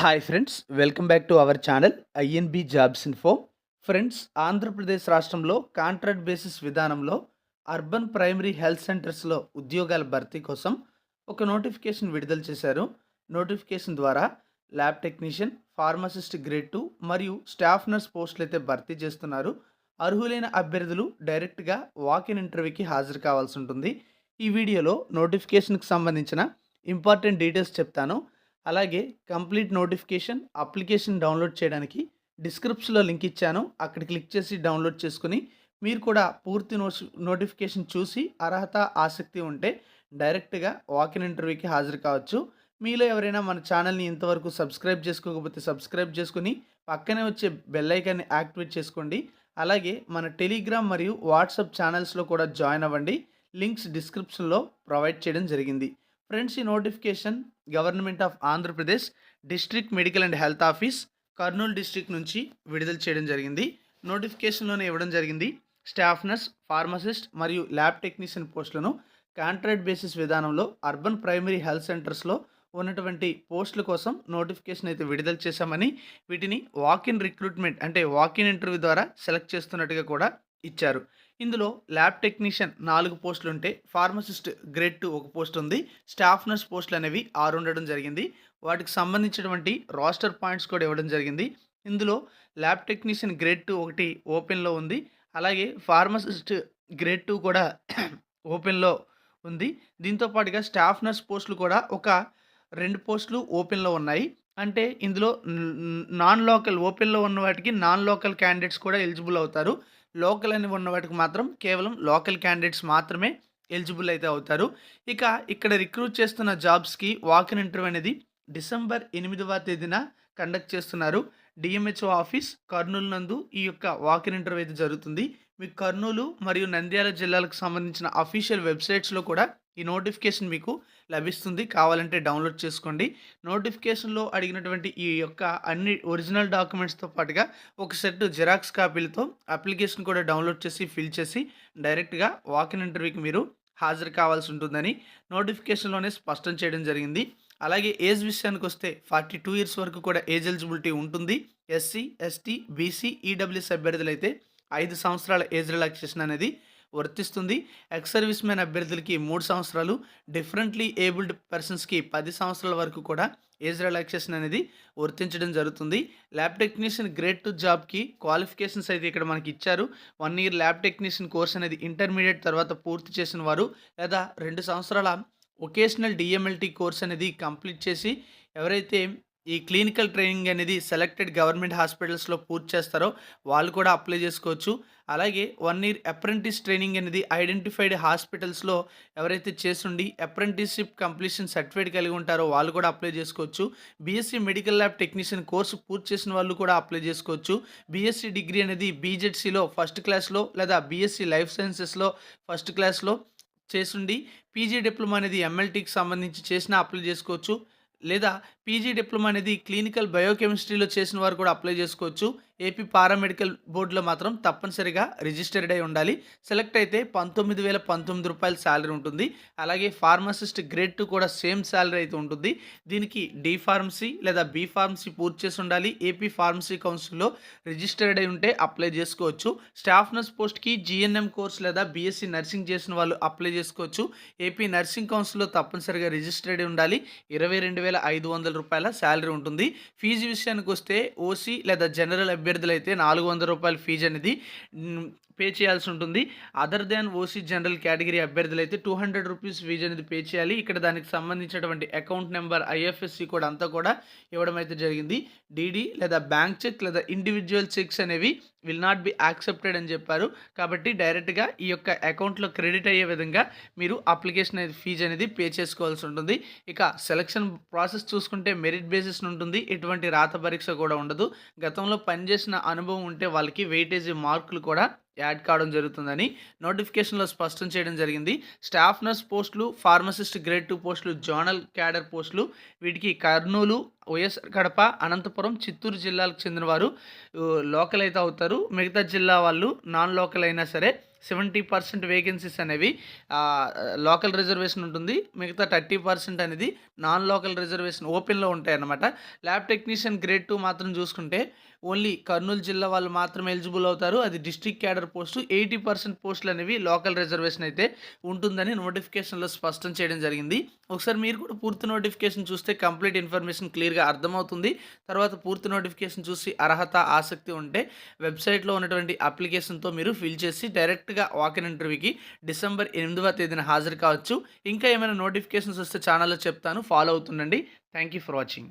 Hi friends welcome back to our channel INB jobs info friends Andhra Pradesh రాష్ట్రంలో contract basis విధానంలో urban primary health సెంటర్స్లో ఉద్యోగాల భర్తీ కోసం ఒక నోటిఫికేషన్ విడుదల చేశారు. నోటిఫికేషన్ ద్వారా lab technician pharmacist grade two మరియు స్టాఫ్ నర్స్ పోస్టులు అయితే భర్తీ చేస్తున్నారు. అర్హులైన అభ్యర్థులు డైరెక్ట్గా వాక్ ఇన్ ఇంటర్వ్యూకి హాజరు కావాల్సి ఉంటుంది. ఈ వీడియోలో నోటిఫికేషన్కి సంబంధించిన ఇంపార్టెంట్ డీటెయిల్స్ చెప్తాను. అలాగే కంప్లీట్ నోటిఫికేషన్ అప్లికేషన్ డౌన్లోడ్ చేయడానికి డిస్క్రిప్షన్లో లింక్ ఇచ్చాను. అక్కడ క్లిక్ చేసి డౌన్లోడ్ చేసుకుని మీరు కూడా పూర్తి నోటిఫికేషన్ చూసి అర్హత ఆసక్తి ఉంటే డైరెక్ట్గా వాకిన్ ఇంటర్వ్యూకి హాజరు కావచ్చు. మీలో ఎవరైనా మన ఛానల్ని ఇంతవరకు సబ్స్క్రైబ్ చేసుకోకపోతే సబ్స్క్రైబ్ చేసుకుని పక్కనే వచ్చే బెల్ ఐకాన్ని యాక్టివేట్ చేసుకోండి. అలాగే మన టెలిగ్రామ్ మరియు వాట్సాప్ ఛానల్స్లో కూడా జాయిన్ అవ్వండి. లింక్స్ డిస్క్రిప్షన్లో ప్రొవైడ్ చేయడం జరిగింది. ఫ్రెండ్స్ ఈ notification government of Andhra Pradesh district medical and health office Kurnool district నుంచి విడుదల చేయడం జరిగింది. నోటిఫికేషన్లోనే ఇవ్వడం జరిగింది. స్టాఫ్ నర్స్ ఫార్మసిస్ట్ మరియు ల్యాబ్ టెక్నీషియన్ పోస్టులను కాంట్రాక్ట్ బేసిస్ విధానంలో అర్బన్ ప్రైమరీ హెల్త్ సెంటర్స్లో ఉన్నటువంటి పోస్టుల కోసం నోటిఫికేషన్ అయితే విడుదల చేశామని వీటిని వాకిన్ రిక్రూట్మెంట్ అంటే వాకిన్ ఇంటర్వ్యూ ద్వారా సెలెక్ట్ చేస్తున్నట్టుగా కూడా ఇచ్చారు. ఇందులో ల్యాబ్ టెక్నీషియన్ నాలుగు పోస్టులు ఉంటే ఫార్మసిస్ట్ గ్రేడ్ టూ ఒక పోస్ట్ ఉంది స్టాఫ్ నర్స్ పోస్టులు అనేవి ఆరు ఉండడం జరిగింది. వాటికి సంబంధించినటువంటి రాస్టర్ పాయింట్స్ కూడా ఇవ్వడం జరిగింది. ఇందులో ల్యాబ్ టెక్నీషియన్ గ్రేడ్ టూ ఒకటి ఓపెన్లో ఉంది. అలాగే ఫార్మసిస్ట్ గ్రేడ్ టూ కూడా ఓపెన్లో ఉంది. దీంతో పాటుగా స్టాఫ్ నర్స్ పోస్టులు కూడా ఒక రెండు పోస్టులు ఓపెన్లో ఉన్నాయి. అంటే ఇందులో నాన్ లోకల్ ఓపెన్లో ఉన్న వాటికి నాన్ లోకల్ క్యాండిడేట్స్ కూడా ఎలిజిబుల్ అవుతారు. లోకల్ అని ఉన్న వాటికి మాత్రం కేవలం లోకల్ క్యాండిడేట్స్ మాత్రమే ఎలిజిబుల్ అయితే అవుతారు. ఇక ఇక్కడ రిక్రూట్ చేస్తున్న జాబ్స్కి వాకిన్ ఇంటర్వ్యూ అనేది డిసెంబర్ ఎనిమిదవ తేదీన కండక్ట్ చేస్తున్నారు. డిఎంహెచ్ఓ ఆఫీస్ కర్నూలు నందు ఈ యొక్క వాకిన్ ఇంటర్వ్యూ అయితే జరుగుతుంది. మీకు కర్నూలు మరియు నంద్యాల జిల్లాలకు సంబంధించిన అఫీషియల్ వెబ్సైట్స్లో కూడా ఈ నోటిఫికేషన్ మీకు లభిస్తుంది. కావాలంటే డౌన్లోడ్ చేసుకోండి. నోటిఫికేషన్లో అడిగినటువంటి ఈ యొక్క అన్ని ఒరిజినల్ డాక్యుమెంట్స్తో పాటుగా ఒక సెట్ జిరాక్స్ కాపీలతో అప్లికేషన్ కూడా డౌన్లోడ్ చేసి ఫిల్ చేసి డైరెక్ట్గా వాకిన్ ఇంటర్వ్యూకి మీరు హాజరు కావాల్సి ఉంటుందని నోటిఫికేషన్లోనే స్పష్టం చేయడం జరిగింది. అలాగే ఏజ్ విషయానికి వస్తే ఫార్టీ టూ ఇయర్స్ వరకు కూడా ఏజ్ ఎలిజిబిలిటీ ఉంటుంది. ఎస్సీ ఎస్టీ బీసీ ఈడబ్ల్యూఎస్ అభ్యర్థులు అయితే ఐదు సంవత్సరాల ఏజ్ రిలాక్సేషన్ అనేది వర్తిస్తుంది. ఎక్స్ సర్వీస్ మ్యాన్ అభ్యర్థులకి మూడు సంవత్సరాలు. డిఫరెంట్లీ ఏబుల్డ్ పర్సన్స్కి పది సంవత్సరాల వరకు కూడా ఏజ్ రిలాక్సేషన్ అనేది వర్తించడం జరుగుతుంది. ల్యాబ్ టెక్నీషియన్ గ్రేడ్ టు జాబ్కి క్వాలిఫికేషన్స్ అయితే ఇక్కడ మనకి ఇచ్చారు. One year lab technician course అనేది ఇంటర్మీడియట్ తర్వాత పూర్తి చేసిన వారు లేదా రెండు సంవత్సరాల ఒకేషనల్ డిఎంఎల్టీ కోర్స్ అనేది కంప్లీట్ చేసి ఎవరైతే ఈ క్లినికల్ ట్రైనింగ్ అనేది సెలెక్టెడ్ గవర్నమెంట్ హాస్పిటల్స్లో పూర్తి చేస్తారో వాళ్ళు కూడా అప్లై చేసుకోవచ్చు. అలాగే వన్ ఇయర్ అప్రెంటిస్ ట్రైనింగ్ అనేది ఐడెంటిఫైడ్ హాస్పిటల్స్లో ఎవరైతే చేస్తుండి అప్రెంటిస్షిప్ కంప్లీషన్ సర్టిఫికేట్ కలిగి ఉంటారో వాళ్ళు కూడా అప్లై చేసుకోవచ్చు. BSc medical lab technician course పూర్తి చేసిన వాళ్ళు కూడా అప్లై చేసుకోవచ్చు. బీఎస్సీ డిగ్రీ అనేది బీజెడ్సీలో ఫస్ట్ క్లాస్లో లేదా బీఎస్సీ లైఫ్ సైన్సెస్లో ఫస్ట్ క్లాస్లో చేసిండి. పీజీ డిప్లొమా అనేది ఎంఎల్టీకి సంబంధించి చేసినా అప్లై చేసుకోవచ్చు. లేదా పీజీ డిప్లొమా అనేది క్లినికల్ బయోకెమిస్ట్రీలో చేసిన వారు కూడా అప్లై చేసుకోవచ్చు. ఏపీ పారామెడికల్ బోర్డులో మాత్రం తప్పనిసరిగా రిజిస్టర్డ్ అయి ఉండాలి. సెలెక్ట్ అయితే పంతొమ్మిది వేల పంతొమ్మిది రూపాయల శాలరీ ఉంటుంది. అలాగే ఫార్మసిస్ట్ గ్రేడ్ టూ కూడా సేమ్ శాలరీ అయితే ఉంటుంది. దీనికి డి ఫార్మసీ లేదా బి ఫార్మసీ పూర్తి చేసి ఉండాలి. ఏపీ ఫార్మసీ కౌన్సిల్లో రిజిస్టర్డ్ అయి ఉంటే అప్లై చేసుకోవచ్చు. స్టాఫ్ నర్స్ పోస్ట్కి జిఎన్ఎం కోర్స్ లేదా బీఎస్సీ నర్సింగ్ చేసిన వాళ్ళు అప్లై చేసుకోవచ్చు. ఏపీ నర్సింగ్ కౌన్సిల్లో తప్పనిసరిగా రిజిస్టర్డ్ అయి ఉండాలి. ఇరవై రెండు వేల ఐదు వందల రూపాయల శాలరీ ఉంటుంది. ఫీజు విషయానికి వస్తే ఓసీ లేదా జనరల్ అభ్యర్థి అయితే నాలుగు వందల రూపాయల ఫీజు అనేది పే చేయాల్సి ఉంటుంది other than OC general category అభ్యర్థులు అయితే టూ హండ్రెడ్ రూపీస్ ఫీజు అనేది పే చేయాలి. ఇక్కడ దానికి సంబంధించినటువంటి అకౌంట్ నెంబర్ ఐఎఫ్ఎస్సి కూడా అంతా కూడా ఇవ్వడం అయితే జరిగింది. డీడీ లేదా బ్యాంక్ చెక్ లేదా ఇండివిజువల్ చెక్స్ అనేవి విల్ నాట్ బి యాక్సెప్టెడ్ అని చెప్పారు. కాబట్టి డైరెక్ట్గా ఈ యొక్క అకౌంట్లో క్రెడిట్ అయ్యే విధంగా మీరు అప్లికేషన్ అనేది ఫీజు అనేది పే చేసుకోవాల్సి ఉంటుంది ఇక సెలక్షన్ ప్రాసెస్ చూసుకుంటే మెరిట్ బేసిస్ ఉంటుంది. ఎటువంటి రాత పరీక్ష కూడా ఉండదు. గతంలో పనిచేసిన అనుభవం ఉంటే వాళ్ళకి వెయిటేజీ మార్కులు కూడా యాడ్ కావడం జరుగుతుందని నోటిఫికేషన్లో స్పష్టం చేయడం జరిగింది. స్టాఫ్ నర్స్ పోస్టులు ఫార్మసిస్ట్ గ్రేడ్ టూ పోస్టులు జోనల్ క్యాడర్ పోస్టులు వీటికి కర్నూలు వైఎస్ఆర్ కడప అనంతపురం చిత్తూరు జిల్లాలకు చెందిన వారు లోకల్ అయితే అవుతారు. మిగతా జిల్లా వాళ్ళు నాన్ లోకల్ అయినా సరే సెవెంటీ పర్సెంట్ వేకెన్సీస్ అనేవి లోకల్ రిజర్వేషన్ ఉంటుంది. మిగతా థర్టీ పర్సెంట్ అనేది నాన్ లోకల్ రిజర్వేషన్ ఓపెన్లో ఉంటాయి అన్నమాట ల్యాబ్ టెక్నీషియన్ గ్రేడ్ టూ మాత్రం చూసుకుంటే ఓన్లీ కర్నూలు జిల్లా వాళ్ళు మాత్రమే ఎలిజిబుల్ అవుతారు. అది district cadre post. Eighty percent పోస్టులు అనేవి లోకల్ రిజర్వేషన్ అయితే ఉంటుందని నోటిఫికేషన్లో స్పష్టం చేయడం జరిగింది. ఒకసారి మీరు కూడా పూర్తి నోటిఫికేషన్ చూస్తే కంప్లీట్ ఇన్ఫర్మేషన్ క్లియర్గా క్లియర్గా అర్థమవుతుంది. తర్వాత పూర్తి నోటిఫికేషన్ చూసి అర్హత ఆసక్తి ఉంటే వెబ్సైట్లో ఉన్నటువంటి అప్లికేషన్తో మీరు ఫిల్ చేసి డైరెక్ట్గా వాకిన్ ఇంటర్వ్యూకి డిసెంబర్ ఎనిమిదవ తేదీన హాజరు కావచ్చు. ఇంకా ఏమైనా నోటిఫికేషన్స్ వస్తే ఛానల్లో చెప్తాను. Follow అవుతుండండి. Thank you for watching